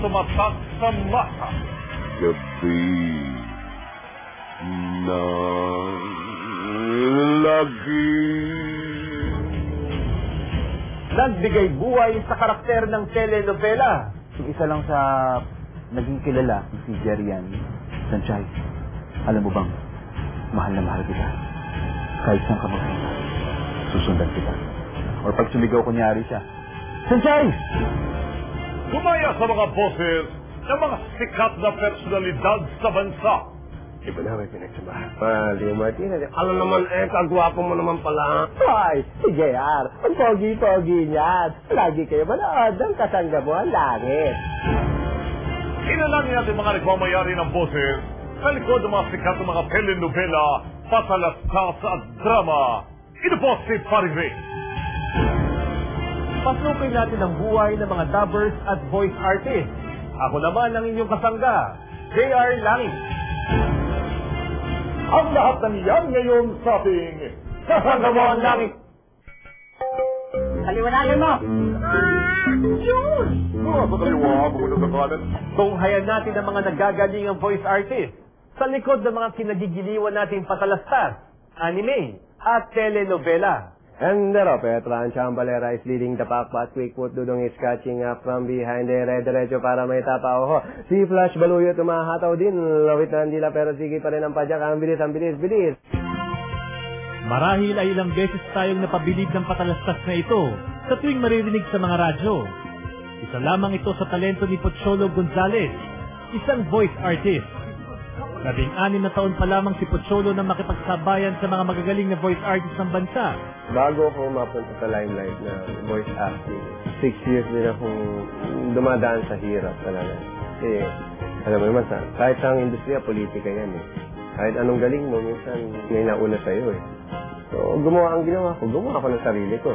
sa masa. Gabi ng lagi. Nagbigay buhay sa karakter ng telenovela. Yung isa lang sa naging kilala, si Jerian Sanchez. Alam mo bang, mahal na mahal kita. Kahit saan ka magpunta, susundan kita. Or pag sumigaw kunyari siya, Sanchez! Gumaya sa mga boses ng mga sikat na personalidad sa bansa. Iba na may pinagsama. Mali, Martina. Alam naman eh, kagwapo mo naman pala. Hoy, si JR, ang pogi-pogi niyan. Lagi kayo manood ng kasangga mo ang langit. Inalangin natin mga nagmamayari ng boses sa likod ng mga sikat ng mga telenovela, patalastas at drama. Ito po si Ray. Pasukin natin ang buhay ng mga dubbers at voice artists. Ako naman ang inyong kasangga, JR Langit. Ang lahat ng iyan ngayon sa ating Kasangga mo ang Langit. Paliwanagan mo! Mga sa kaliwa, bumunod sa kanan. Tunghayan natin ang mga nagagaling ang voice artists sa likod ng mga kinagigiliwan nating patalastas, anime, at telenovela. And there, Petra and Chambalera is leading the pack, but quick foot Dudong is catching up from behind the red derecho para may tapa. Oho, si Flash Baluyo tumahataw din. Lawit na ang dila pero sige pa rin ang padyak. Ang bilis, ang bilis, bilis. Marahil ay ilang beses tayong napabilib ng patalastas na ito sa tuwing maririnig sa mga radyo. Isa lamang ito sa talento ni Pocholo Gonzales, isang voice artist. Labing-anim na taon pa lamang si Pocholo na makipagsabayan sa mga magagaling na voice artist ng bansa. Bago ako mapunta sa limelight na voice acting, six years din akong dumadaan sa hirap talaga. Kasi, alam mo naman, sa, kahit sa industriya, politika yan eh. Kahit anong galing mo, minsan may nauna sa'yo eh. So, gumawa ang ginawa ko, gumawa ako ng sarili ko.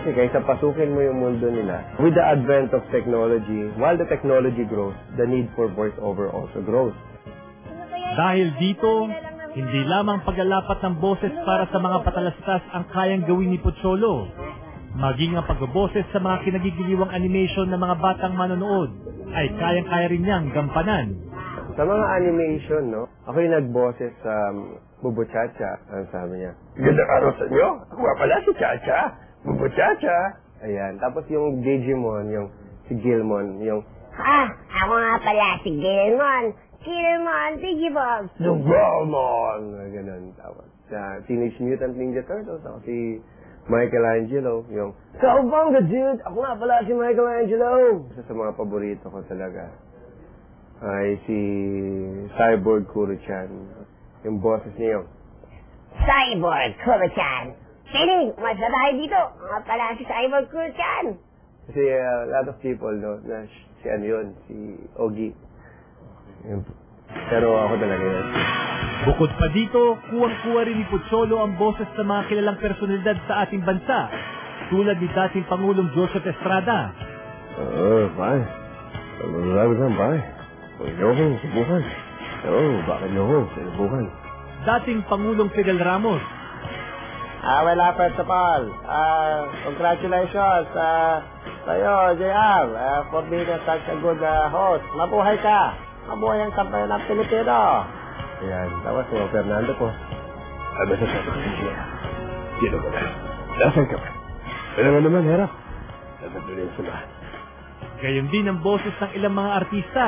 Kasi kaysa pasukin mo yung mundo nila, with the advent of technology, while the technology grows, the need for voiceover also grows. Dahil dito, hindi lamang paglalapat ng boses para sa mga patalastas ang kayang gawin ni Pocholo, maging ang pagboboses sa mga kinagigiliwang animation ng mga batang manonood ay kayang-kaya rin niyang gampanan. Sa mga animation, no, ako yung nagboses sa um, Bubo Chacha. Ang sabi niya, Ganda araw sa inyo. Ako nga pala si Chacha. Bubo Chacha. Ayan. Tapos yung Digimon, yung si Gilmon, yung Ah, ako nga pala si Gilmon. Gilmon, Digimon. Sugamon! Ganun. Tapos sa Teenage Mutant Ninja Turtles, ako si Michelangelo, yung Kaubanga, dude! Ako nga pala si Michelangelo! Isa sa mga paborito ko talaga ay si Cyborg Kuro-chan. Yung boses niya yung Cyborg Kuro-chan. Kidding, masarap dito. Nga pala si Cyborg Kuro-chan. Kasi uh, a lot of people, no, na si ano yun, si Ogi. Pero ako talaga yun. Bukod pa dito, kuwang-kuwa rin ni Pocholo ang boses ng mga kilalang personalidad sa ating bansa, tulad ni dating Pangulong Joseph Estrada, Oo, uh, pare. Marami lang, pare. Huwag niyo akong subukan. Oo, bakit niyo ako sinubukan? dating Pangulong Fidel Ramos, Ah, well, uh, first of all, uh, congratulations uh, sa'yo, JR, uh, for being a such a good uh, host. Mabuhay ka! Mabuhay ang kampayan ng Pilipino! Ayan, tapos si Fernando po. Ano sa sabi ko siya? Sino ba na? Nasaan ka ba? Ano nga naman, Hera? Nasaan doon yung sila? gayon din ang boses ng ilang mga artista.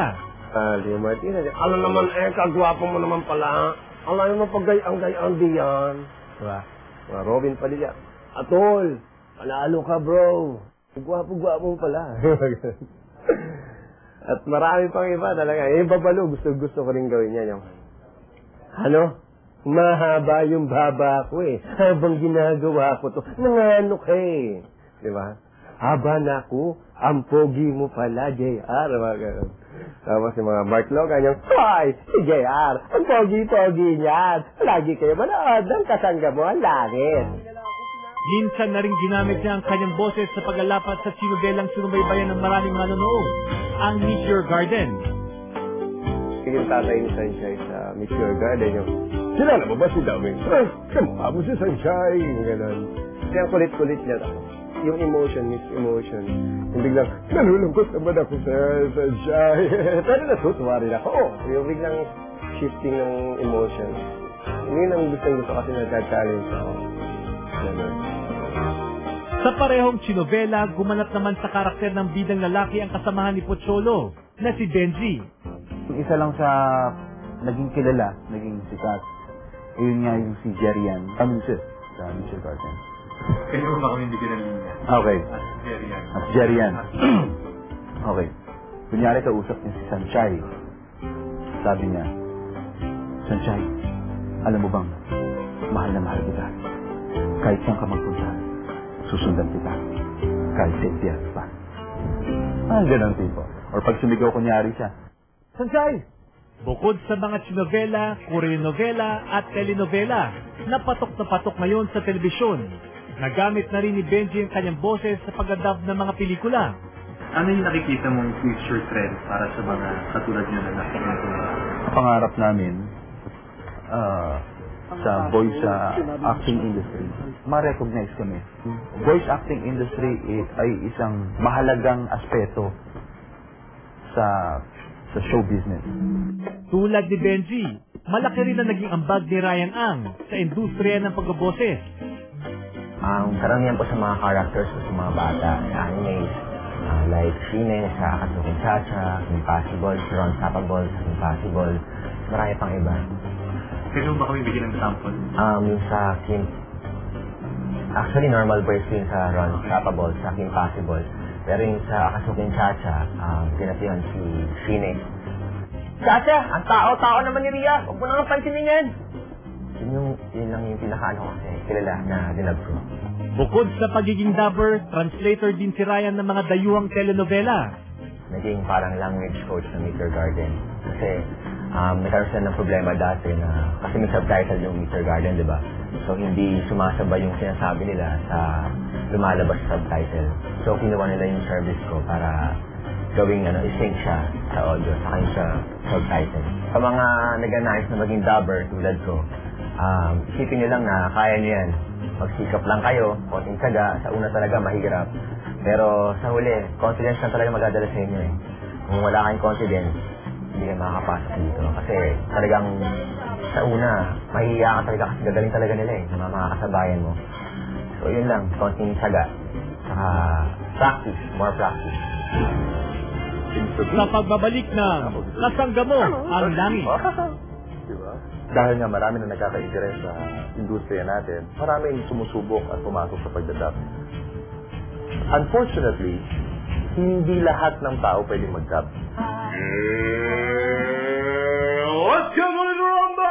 Ah, Leo Martinez. Alam naman, eh, kagwapo mo naman pala. Alam mo pag gayang gayang diyan. Diba? Mga Robin Padilla. Atol, panalo ka, bro. Gwapo-gwapo mo pala. At marami pang iba talaga. Eh, babalo, gusto-gusto ko rin gawin yan. Yung, ano? Mahaba yung baba ko eh. Habang ginagawa ko to, nanganok eh. Di ba? Haba na ako, ang pogi mo pala, JR. Mga ganun. Tapos yung mga Mark Logan, yung, Hoy, si JR, ang pogi-pogi niyan. Lagi kayo manood ng kasangga mo ang langit. Minsan na rin ginamit niya ang kanyang boses sa paglalapat sa sinubelang sinubaybayan ng maraming manonood, ang Meteor Garden. Yung tatay ni Sunshine sa Meteor Garden, yung, Sila na ba si Daming? Eh, kamukha mo si Sunshine. Ganun. Ang kulit-kulit niya. Tapos, yung emotion, mixed emotion. Yung biglang, nalulungkot naman ako sa, Jai. Pero natutuwa rin ako. Yung biglang shifting ng emotion. Yun ang gustong gusto kasi nagka-challenge ako. Ganun. Sa parehong chinovela, gumanap naman sa karakter ng bidang lalaki ang kasamahan ni Pocholo na si Benji. Yung isa lang sa naging kilala, naging sikat, yun nga yung si Jerian Tamusis sa Mitchell Garden. Kaya mo ba kami hindi kinalina? Okay. Jerry yan. At Jerian. okay. Kunyari kausap niya si Sanchay. Sabi niya, Sanchay, alam mo bang, mahal na mahal kita. Kahit saan ka magpunta, susundan kita. Kahit sa impyerno pa. Ah, ganun tipo. Or pag sumigaw kunyari siya, Sanchay! Bukod sa mga chinovela, Koreanovela at telenovela na patok na patok ngayon sa telebisyon, nagamit na rin ni Benji ang kanyang boses sa pagdadub ng mga pelikula. Ano yung nakikita mong future trend para sa mga katulad nyo na nakikita pangarap namin ah, sa voice ah, acting industry, ma-recognize kami. Voice acting industry i- ay isang mahalagang aspeto sa sa show business. Tulad ni Benji, malaki rin ang naging ambag ni Ryan Ang sa industriya ng pagbaboses. Ang karamihan po sa mga characters o sa mga bata, animes, ah, like Shine sa Katsukin Chacha, Impossible, si Ron Sapable sa Impossible, marami pang iba. Kaya mo ba kami bigyan ng sample? Um, yung sa Kim, actually normal voice ko yung sa Ron Sapable, sa Kim Possible. Pero yung sa Akasukin Chacha, um, pinatihan si Shine. Chacha, ang tao-tao naman ni Ria. Huwag mo nang pansinin yan. Yun yung, yun lang yung pinaka-ano kasi kilala na dinab ko. Bukod sa pagiging dubber, translator din si Ryan ng mga dayuhang telenovela. naging parang language coach ng Meteor Garden. Kasi um, nagkaroon sila ng problema dati na, kasi may subtitle yung Meteor Garden, di ba? So hindi sumasabay yung sinasabi nila sa lumalabas sa subtitle. So kinuha nila yung service ko para gawing ano, isync siya sa audio, saka yung sa subtitle. Sa mga nag-announce na maging dubber tulad ko, um, isipin nyo lang na kaya nyo yan. Magsikap lang kayo, konting tsaga, sa una talaga mahirap. Pero sa huli, confidence lang talaga magdadala sa inyo eh. Kung wala kayong confidence, hindi ka makakapasok dito. Kasi talagang sa una, mahihiya ka talaga kasi gagaling talaga nila eh, mga mga kasabayan mo. So yun lang, konting tsaga. Saka practice, more practice. Sa pagbabalik ng Kasangga mo ang langit. Diba? Dahil nga marami na nagkaka-interest sa industriya natin, maraming sumusubok at pumasok sa pagdadap. Unfortunately, hindi lahat ng tao pwedeng mag-dub. Let's get it rumble!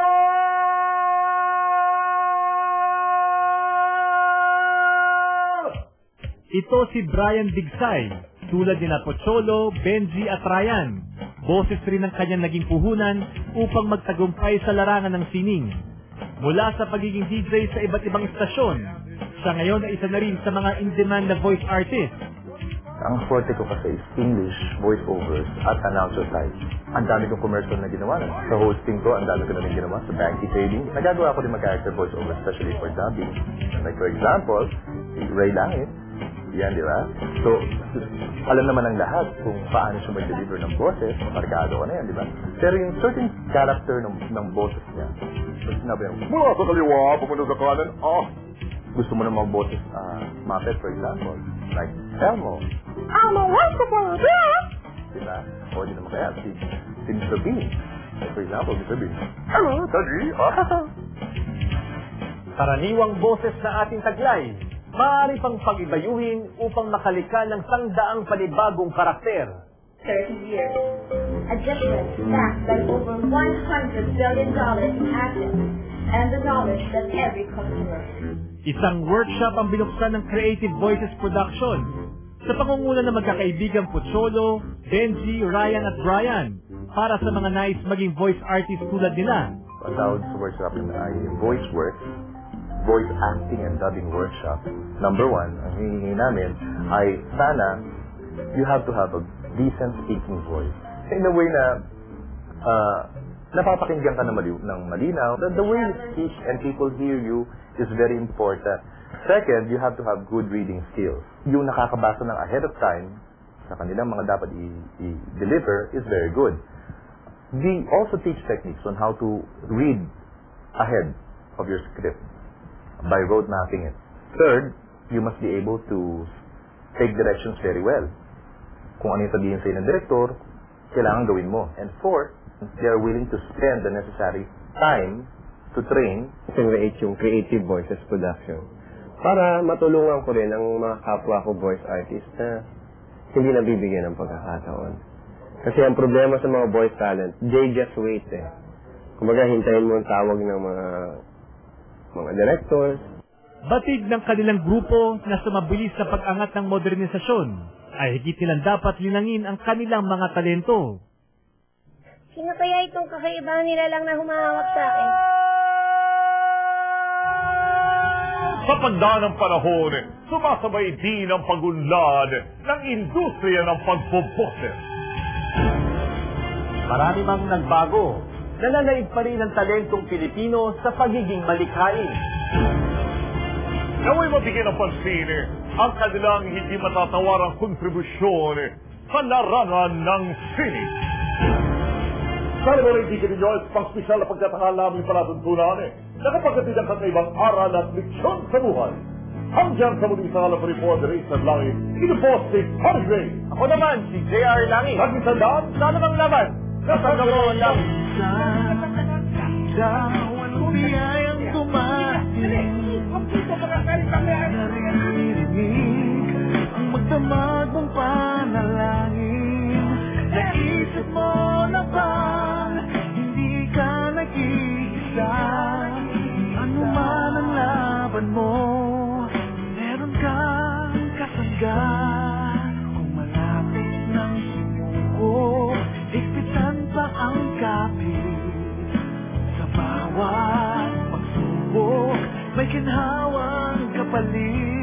Ito si Brian Digsay, tulad ni Pocholo, Benji at Ryan. Boses rin ang kanyang naging puhunan upang magtagumpay sa larangan ng sining. Mula sa pagiging DJ sa iba't ibang istasyon, siya ngayon ay isa na rin sa mga in-demand na voice artist. Ang forte ko kasi is English, voiceovers, at announcer side. Ang dami kong commercial na ginawa. Sa hosting ko, ang dami ko na rin ginawa. Sa banking trading, nagagawa ko din mag-character voiceover, especially for dubbing. Like for example, si Ray Langit, yan, di ba? So, alam naman ng lahat kung paano siya mag-deliver ng boses, markado ko na yan, di ba? Pero yung certain character ng, ng boses niya, pag sinabi niya, mula sa kaliwa, pumunta sa kanan, oh, gusto mo ng mga boses, ah, Muppet, for example, like Elmo, I'm a wonderful girl. Di ba? O di naman kaya, si, si Mr. Bean, for example, Mr. Bean, Hello, Daddy, ah, Karaniwang boses na ating taglay, maaari pang pag-ibayuhin upang makalika ng sangdaang panibagong karakter. 30 years. A difference backed by over $100 billion in assets and the knowledge that every customer Isang workshop ang binuksan ng Creative Voices Production sa pangunguna ng magkakaibigang Pocholo, Benji, Ryan at Brian para sa mga nais maging voice artist tulad nila. tawag sa workshop na ay voice work, voice acting and dubbing workshop. Number one, ang hinihingi namin ay sana you have to have a decent speaking voice. In a way na uh, napapakinggan ka na mali ng malinaw. The, the way you speak and people hear you is very important. Second, you have to have good reading skills. Yung nakakabasa ng ahead of time sa kanilang mga dapat i-deliver is very good. We also teach techniques on how to read ahead of your script by road mapping it. Third, you must be able to take directions very well. Kung ano yung sabihin sa'yo ng director, kailangan gawin mo. And fourth, they are willing to spend the necessary time to train create yung Creative Voices Production. Para matulungan ko rin ang mga kapwa ko voice artists na hindi nabibigyan ng pagkakataon. Kasi ang problema sa mga voice talent, they just wait eh. Kumbaga, hintayin mo ang tawag ng mga mga directors. Batid ng kanilang grupo na sa mabilis na pag-angat ng modernisasyon ay higit nilang dapat linangin ang kanilang mga talento. Sino kaya itong kakaibang nila lang na humahawak sa akin? Sa pagdaan ng panahon, sumasabay din ang pagunlad ng industriya ng pagboboses. Marami mang nagbago, nananaig pa rin ang talentong Pilipino sa pagiging malikhain. Naway mabigyan ng pansin ang kanilang hindi matatawarang kontribusyon sa larangan ng sining. Sana mo rin tigil ninyo at pang spesyal na pagkatangal namin palatuntunan na kapag ang kakaibang aral at leksyon sa buhay. Hanggang sa muli sa alam ang sa langit, ito po si Harry Ray. Ako naman, si J.R. Langit. Lagi tandaan, Sa anumang laban, nasa gamo lang. Dawan biyayang dumating May kinhawang kapalit